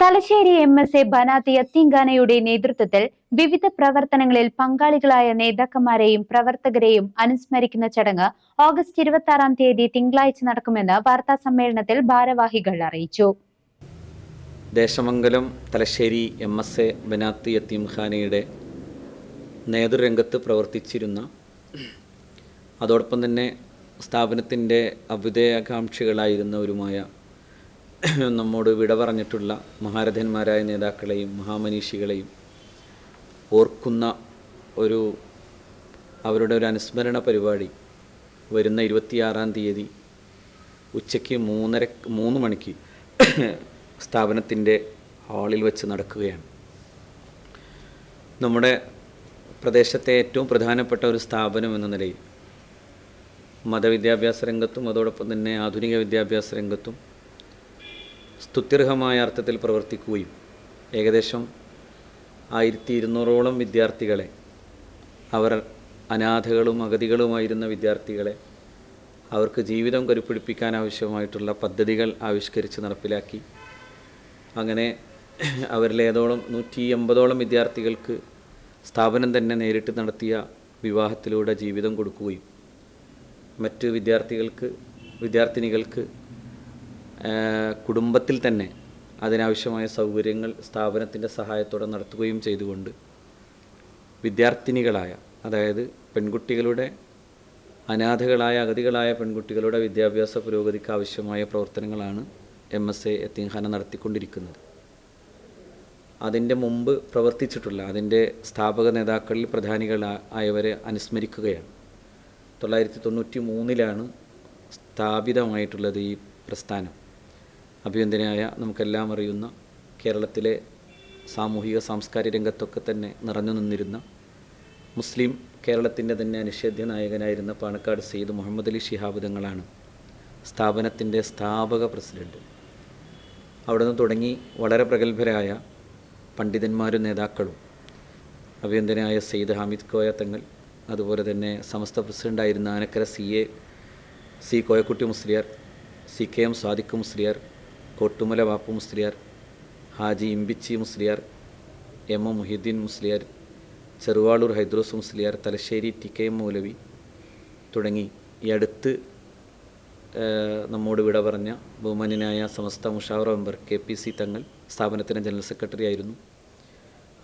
Thalassery M S A Banath യത്തീങ്കാനയുടെ നേതൃത്വത്തിൽ വിവിധ പ്രവർത്തനങ്ങളിൽ പങ്കാളികളായ നേതാക്കന്മാരെയും പ്രവർത്തകരെയും അനുസ്മരിക്കുന്ന ചടങ്ങ് ഓഗസ്റ്റ് ഇരുപത്തി ആറാം തീയതി തിങ്കളാഴ്ച നടക്കുമെന്ന് വാർത്താ സമ്മേളനത്തിൽ ഭാരവാഹികൾ അറിയിച്ചു. Desamangalam Thalassery M S A Banath യത്തീംഖാനയുടെ നേതൃരംഗത്ത് പ്രവർത്തിച്ചിരുന്ന അതോടൊപ്പം തന്നെ സ്ഥാപനത്തിന്റെ അഭ്യുദയാകാംക്ഷികളായിരുന്നവരുമായ നമ്മോട് വിട പറഞ്ഞിട്ടുള്ള മഹാരഥന്മാരായ നേതാക്കളെയും മഹാമനീഷികളെയും ഓർക്കുന്ന ഒരു അവരുടെ ഒരു അനുസ്മരണ പരിപാടി വരുന്ന ഇരുപത്തിയാറാം തീയതി ഉച്ചയ്ക്ക് മൂന്നര മൂന്ന് മണിക്ക് സ്ഥാപനത്തിന്റെ ഹാളിൽ വെച്ച് നടക്കുകയാണ്. നമ്മുടെ പ്രദേശത്തെ ഏറ്റവും പ്രധാനപ്പെട്ട ഒരു സ്ഥാപനം എന്ന നിലയിൽ മതവിദ്യാഭ്യാസ രംഗത്തും അതോടൊപ്പം തന്നെ ആധുനിക വിദ്യാഭ്യാസ രംഗത്തും സ്തുത്യർഹമായ അർത്ഥത്തിൽ പ്രവർത്തിക്കുകയും ഏകദേശം ആയിരത്തി ഇരുന്നൂറോളം വിദ്യാർത്ഥികളെ അവർ അനാഥകളും അഗതികളുമായിരുന്ന വിദ്യാർത്ഥികളെ അവർക്ക് ജീവിതം കരുപ്പിടിപ്പിക്കാൻ ആവശ്യമായിട്ടുള്ള പദ്ധതികൾ ആവിഷ്കരിച്ച് നടപ്പിലാക്കി. അങ്ങനെ അവരിലേതോളം നൂറ്റി എൺപതോളം വിദ്യാർത്ഥികൾക്ക് സ്ഥാപനം തന്നെ നേരിട്ട് നടത്തിയ വിവാഹത്തിലൂടെ ജീവിതം കൊടുക്കുകയും മറ്റ് വിദ്യാർത്ഥികൾക്ക് വിദ്യാർത്ഥിനികൾക്ക് കുടുംബത്തിൽ തന്നെ അതിനാവശ്യമായ സൗകര്യങ്ങൾ സ്ഥാപനത്തിന്റെ സഹായത്തോടെ നടത്തുകയും ചെയ്തുകൊണ്ട് വിദ്യാർത്ഥിനികളായ അതായത് പെൺകുട്ടികളുടെ അനാഥകളായ അഗതികളായ പെൺകുട്ടികളുടെ വിദ്യാഭ്യാസ പുരോഗതിക്ക് ആവശ്യമായ പ്രവർത്തനങ്ങളാണ് എം എസ് എ എത്തിംഖാന നടത്തിക്കൊണ്ടിരിക്കുന്നത്. അതിന്റെ മുമ്പ് പ്രവർത്തിച്ചിട്ടുള്ള അതിന്റെ സ്ഥാപക നേതാക്കളിൽ പ്രധാനികളായവരെ അനുസ്മരിക്കുകയാണ്. തൊള്ളായിരത്തി തൊണ്ണൂറ്റി മൂന്നിലാണ് സ്ഥാപിതമായിട്ടുള്ളത് ഈ പ്രസ്ഥാനം. അഭിനന്ദനായ നമുക്കെല്ലാം അറിയുന്ന കേരളത്തിലെ സാമൂഹിക സാംസ്കാരിക രംഗത്തൊക്കെ തന്നെ നിറഞ്ഞു നിന്നിരുന്ന മുസ്ലിം കേരളത്തിന്റെ തന്നെ അനിഷേധ്യ നായകനായിരുന്ന പാണക്കാട് സെയ്ദ് മുഹമ്മദ് അലി ശിഹാബ് തങ്ങളാണ് സ്ഥാപനത്തിന്റെ സ്ഥാപക പ്രസിഡന്റ് അവിടെ നിന്ന് തുടങ്ങി വളരെ പ്രഗത്ഭരായ പണ്ഡിതന്മാരും നേതാക്കളും അഭിനന്ദനായ സെയ്ദ് ഹാമിദ് കോയ തങ്ങൾ അതുപോലെ തന്നെ സമസ്ത പ്രസിഡന്റായിരുന്ന Anakkara C A C Koyakutty Musliyar C K M Sadiq Musliyar Kottumala Bappu Musliyar Haji Imbichi Musliyar M M Muhiyudheen Musliyar Cheruvalur Haidros Musliyar Thalassery T K M Moulavi തുടങ്ങി. ഈ അടുത്ത് നമ്മോട് വിട പറഞ്ഞ ബഹുമാന്യനായ സമസ്ത മുഷാവറ മെമ്പർ കെ പി സി തങ്ങൾ സ്ഥാപനത്തിന്റെ general secretary ആയിരുന്നു.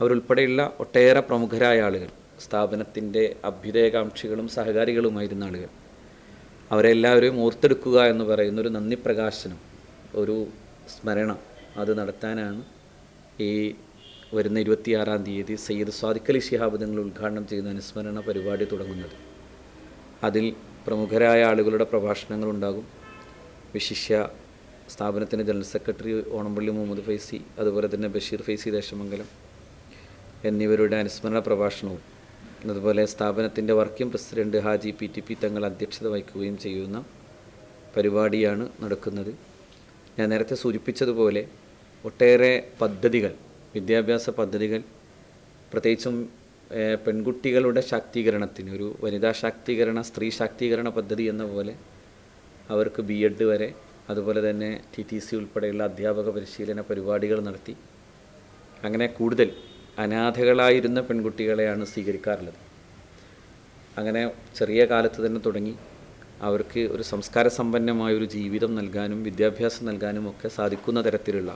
അവരുൾപ്പെടെയുള്ള ഒട്ടേറെ പ്രമുഖരായ ആളുകൾ സ്ഥാപനത്തിന്റെ അഭ്യുദയകാംക്ഷികളും സഹകാരികളുമായിരുന്ന ആളുകൾ. അവരെല്ലാവരെയും ഓർത്തെടുക്കുക എന്ന് പറയുന്ന ഒരു നന്ദി പ്രകാശനം ഒരു സ്മരണ അത് നടത്താനാണ് ഈ വരുന്ന ഇരുപത്തിയാറാം തീയതി സയ്യിദ് സ്വാദിഖലി ശിഹാബ് തങ്ങൾ ഉദ്ഘാടനം ചെയ്യുന്ന അനുസ്മരണ പരിപാടി തുടങ്ങുന്നത്. അതിൽ പ്രമുഖരായ ആളുകളുടെ പ്രഭാഷണങ്ങളുണ്ടാകും വിശിഷ്യ സ്ഥാപനത്തിന്റെ ജനറൽ സെക്രട്ടറി ഓണംപള്ളി മുഹമ്മദ് ഫൈസി അതുപോലെ തന്നെ ബഷീർ ഫൈസി ദേശമംഗലം എന്നിവരുടെ അനുസ്മരണ പ്രഭാഷണവും അതുപോലെ സ്ഥാപനത്തിന്റെ working president Haji P T P Thangal അധ്യക്ഷത വഹിക്കുകയും ചെയ്യുന്ന പരിപാടിയാണ് നടക്കുന്നത്. ഞാൻ നേരത്തെ സൂചിപ്പിച്ചതുപോലെ ഒട്ടേറെ പദ്ധതികൾ വിദ്യാഭ്യാസ പദ്ധതികൾ പ്രത്യേകിച്ചും പെൺകുട്ടികളുടെ ശാക്തീകരണത്തിന് ഒരു വനിതാ ശാക്തീകരണ സ്ത്രീ ശാക്തീകരണ പദ്ധതി എന്ന പോലെ അവർക്ക് ബി എഡ് വരെ അതുപോലെ തന്നെ ടി ടി സി ഉൾപ്പെടെയുള്ള അധ്യാപക പരിശീലന പരിപാടികൾ നടത്തി. അങ്ങനെ കൂടുതൽ അനാഥകളായിരുന്ന പെൺകുട്ടികളെയാണ് സ്വീകരിക്കാറുള്ളത്. അങ്ങനെ ചെറിയ കാലത്ത് തന്നെ തുടങ്ങി. അവർക്ക് ഒരു സംസ്കാര സമ്പന്നമായ ഒരു ജീവിതം നൽകാനും വിദ്യാഭ്യാസം നൽകാനും ഒക്കെ സാധിക്കുന്ന തരത്തിലുള്ള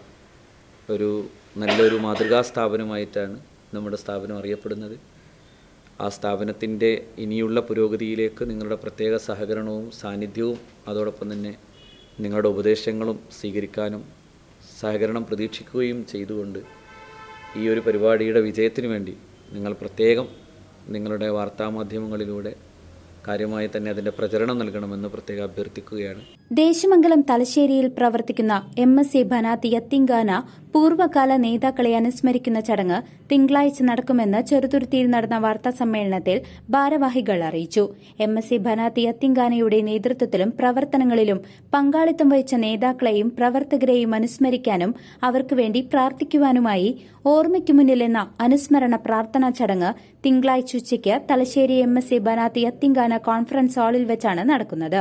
ഒരു നല്ലൊരു മാതൃകാ സ്ഥാപനമായിട്ടാണ് നമ്മുടെ സ്ഥാപനം അറിയപ്പെടുന്നത്. ആ സ്ഥാപനത്തിന്റെ ഇനിയുള്ള പുരോഗതിയിലേക്ക് നിങ്ങളുടെ പ്രത്യേക സഹകരണവും സാന്നിധ്യവും അതോടൊപ്പം തന്നെ നിങ്ങളുടെ ഉപദേശങ്ങളും സ്വീകരിക്കാനും സഹകരണം പ്രതീക്ഷിക്കുകയും ചെയ്തുകൊണ്ട് ഈ ഒരു പരിപാടിയുടെ വിജയത്തിന് വേണ്ടി നിങ്ങൾ പ്രത്യേകം നിങ്ങളുടെ വാർത്താമാധ്യമങ്ങളിലൂടെ കാര്യമായി തന്നെ അതിന്റെ പ്രചരണം നൽകണമെന്ന് പ്രത്യേകം അഭ്യർത്ഥിക്കുകയാണ്. ദേശമംഗലം തലശ്ശേരിയിൽ പ്രവർത്തിക്കുന്ന M S A Banath Yatheemkhana പൂർവകാല നേതാക്കളെ അനുസ്മരിക്കുന്ന ചടങ്ങ് തിങ്കളാഴ്ച നടക്കുമെന്ന് ചെറുതുരുത്തിയിൽ നടന്ന വാർത്താ സമ്മേളനത്തിൽ ഭാരവാഹികൾ അറിയിച്ചു. എം എസ് സി ഭനാത്തി അത്തിങ്കാനയുടെ നേതൃത്വത്തിലും പ്രവർത്തനങ്ങളിലും പങ്കാളിത്തം വഹിച്ച നേതാക്കളെയും പ്രവർത്തകരെയും അനുസ്മരിക്കാനും അവർക്ക് വേണ്ടി പ്രാർത്ഥിക്കുവാനുമായി ഓർമ്മയ്ക്കു മുന്നിലെന്ന അനുസ്മരണ പ്രാർത്ഥനാ ചടങ്ങ് തിങ്കളാഴ്ച ഉച്ചയ്ക്ക് Thalassery M S C ബനാത്തി Yatheemkhana conference ഹാളിൽ വെച്ചാണ് നടക്കുന്നത്.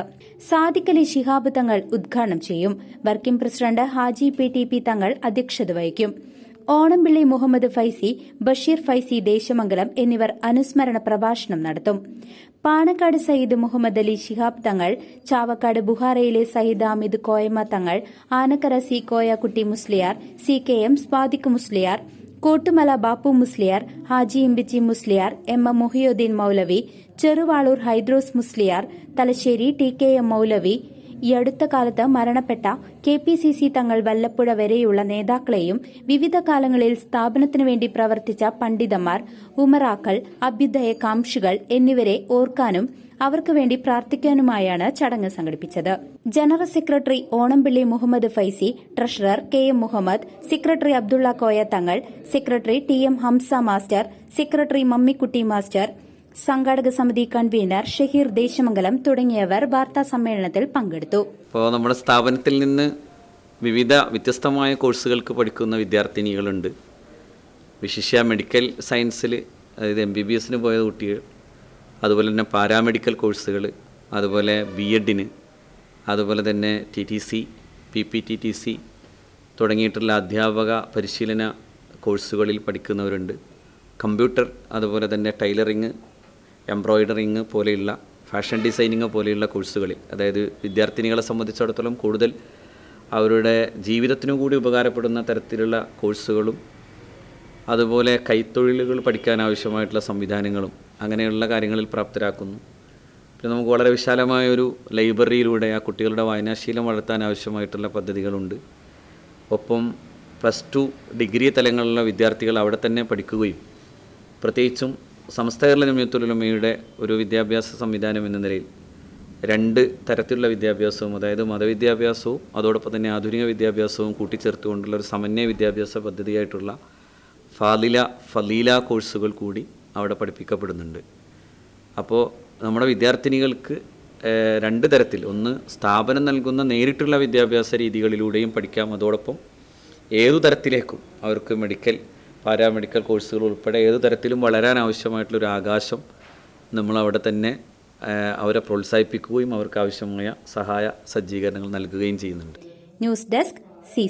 സാദിഖലി ശിഹാബ് തങ്ങൾ ഉദ്ഘാടനം ചെയ്യും. Working president Haji P T P Thangal അധ്യക്ഷത വഹിക്കും. ഓണംപിള്ളി മുഹമ്മദ് ഫൈസി ബഷീർ ഫൈസി ദേശമംഗലം എന്നിവർ അനുസ്മരണ പ്രഭാഷണം നടത്തും. Panakkad Sayyid Muhammad Ali Shihab Thangal Chavakkad ബുഹാറയിലെ Sayyid Amid Koyamma Thangal Anakkara C Koyakutty Musliyar C K M Swadiq Musliyar Kottumala Bappu Musliyar Haji Imbichi Musliyar M M Muhiyuddin Moulavi Cheruvalur Haidros Musliyar Thalassery T K M Moulavi ഈ അടുത്ത കാലത്ത് മരണപ്പെട്ട K P C C തങ്ങൾ വല്ലപ്പുഴ വരെയുള്ള നേതാക്കളെയും വിവിധ കാലങ്ങളിൽ സ്ഥാപനത്തിനു വേണ്ടി പ്രവർത്തിച്ച പണ്ഡിതന്മാർ ഉമറാക്കൾ അഭ്യുദയ കാംഷികൾ എന്നിവരെ ഓർക്കാനും അവർക്ക് വേണ്ടി പ്രാർത്ഥിക്കാനുമായാണ് ചടങ്ങ് സംഘടിപ്പിച്ചത്. General secretary Onampilly Muhammad Faizy treasurer K M Muhammad secretary Abdulla Koya Thangal secretary T M Hamza master secretary Mammikutty master സംഘാടക സമിതി കൺവീനർ ഷഹീർ ദേശമംഗലം തുടങ്ങിയവർ വാർത്താ സമ്മേളനത്തിൽ പങ്കെടുത്തു. ഇപ്പോൾ നമ്മുടെ സ്ഥാപനത്തിൽ നിന്ന് വിവിധ വ്യത്യസ്തമായ കോഴ്സുകൾക്ക് പഠിക്കുന്ന വിദ്യാർത്ഥിനികളുണ്ട്. വിശിഷ്യ മെഡിക്കൽ സയൻസിൽ അതായത് എം ബി ബി എസിന് പോയ കുട്ടികൾ അതുപോലെ തന്നെ പാരാമെഡിക്കൽ കോഴ്സുകൾ അതുപോലെ ബി എഡിന് അതുപോലെ തന്നെ T T C P P T T C തുടങ്ങിയിട്ടുള്ള അധ്യാപക പരിശീലന കോഴ്സുകളിൽ പഠിക്കുന്നവരുണ്ട്. കമ്പ്യൂട്ടർ അതുപോലെ തന്നെ ടൈലറിങ് എംബ്രോയിഡറിങ് പോലെയുള്ള ഫാഷൻ ഡിസൈനിങ് പോലെയുള്ള കോഴ്സുകളിൽ അതായത് വിദ്യാർത്ഥിനികളെ സംബന്ധിച്ചിടത്തോളം കൂടുതൽ അവരുടെ ജീവിതത്തിനു കൂടി ഉപകാരപ്പെടുന്ന തരത്തിലുള്ള കോഴ്സുകളും അതുപോലെ കൈത്തൊഴിലുകൾ പഠിക്കാൻ ആവശ്യമായിട്ടുള്ള സംവിധാനങ്ങളും അങ്ങനെയുള്ള കാര്യങ്ങളിൽ പ്രാപ്തരാക്കുന്നു. പിന്നെ നമുക്ക് വളരെ വിശാലമായ ഒരു ലൈബ്രറിയിലൂടെ ആ കുട്ടികളുടെ വായനാശീലം വളർത്താൻ ആവശ്യമായിട്ടുള്ള പദ്ധതികളുണ്ട്. ഒപ്പം പ്ലസ് ടു ഡിഗ്രി തലങ്ങളിലുള്ള വിദ്യാർത്ഥികൾ അവിടെ തന്നെ പഠിക്കുകയും പ്രത്യേകിച്ചും കേരള ജമിയത്തുലമയുടെ ഒരു വിദ്യാഭ്യാസ സംവിധാനം എന്ന നിലയിൽ രണ്ട് തരത്തിലുള്ള വിദ്യാഭ്യാസവും അതായത് മതവിദ്യാഭ്യാസവും അതോടൊപ്പം തന്നെ ആധുനിക വിദ്യാഭ്യാസവും കൂട്ടിച്ചേർത്തുകൊണ്ടുള്ള ഒരു സമന്വയ വിദ്യാഭ്യാസ പദ്ധതിയായിട്ടുള്ള ഫാലില ഫലീല കോഴ്സുകൾ കൂടി അവിടെ പഠിപ്പിക്കപ്പെടുന്നുണ്ട്. അപ്പോൾ നമ്മുടെ വിദ്യാർത്ഥിനികൾക്ക് രണ്ട് തരത്തിൽ. ഒന്ന് സ്ഥാപനം നൽകുന്ന നേരിട്ടുള്ള വിദ്യാഭ്യാസ രീതികളിലൂടെയും പഠിക്കാം. അതോടൊപ്പം ഏതു തരത്തിലേക്കും അവർക്ക് മെഡിക്കൽ പാരാമെഡിക്കൽ കോഴ്സുകൾ ഉൾപ്പെടെ ഏത് തരത്തിലും വളരാൻ ആവശ്യമായിട്ടുള്ളൊരു ആകാശം നമ്മൾ അവിടെ തന്നെ അവരെ പ്രോത്സാഹിപ്പിക്കുകയും അവർക്ക് ആവശ്യമായ സഹായ സജ്ജീകരണങ്ങൾ നൽകുകയും ചെയ്യുന്നുണ്ട്. News desk C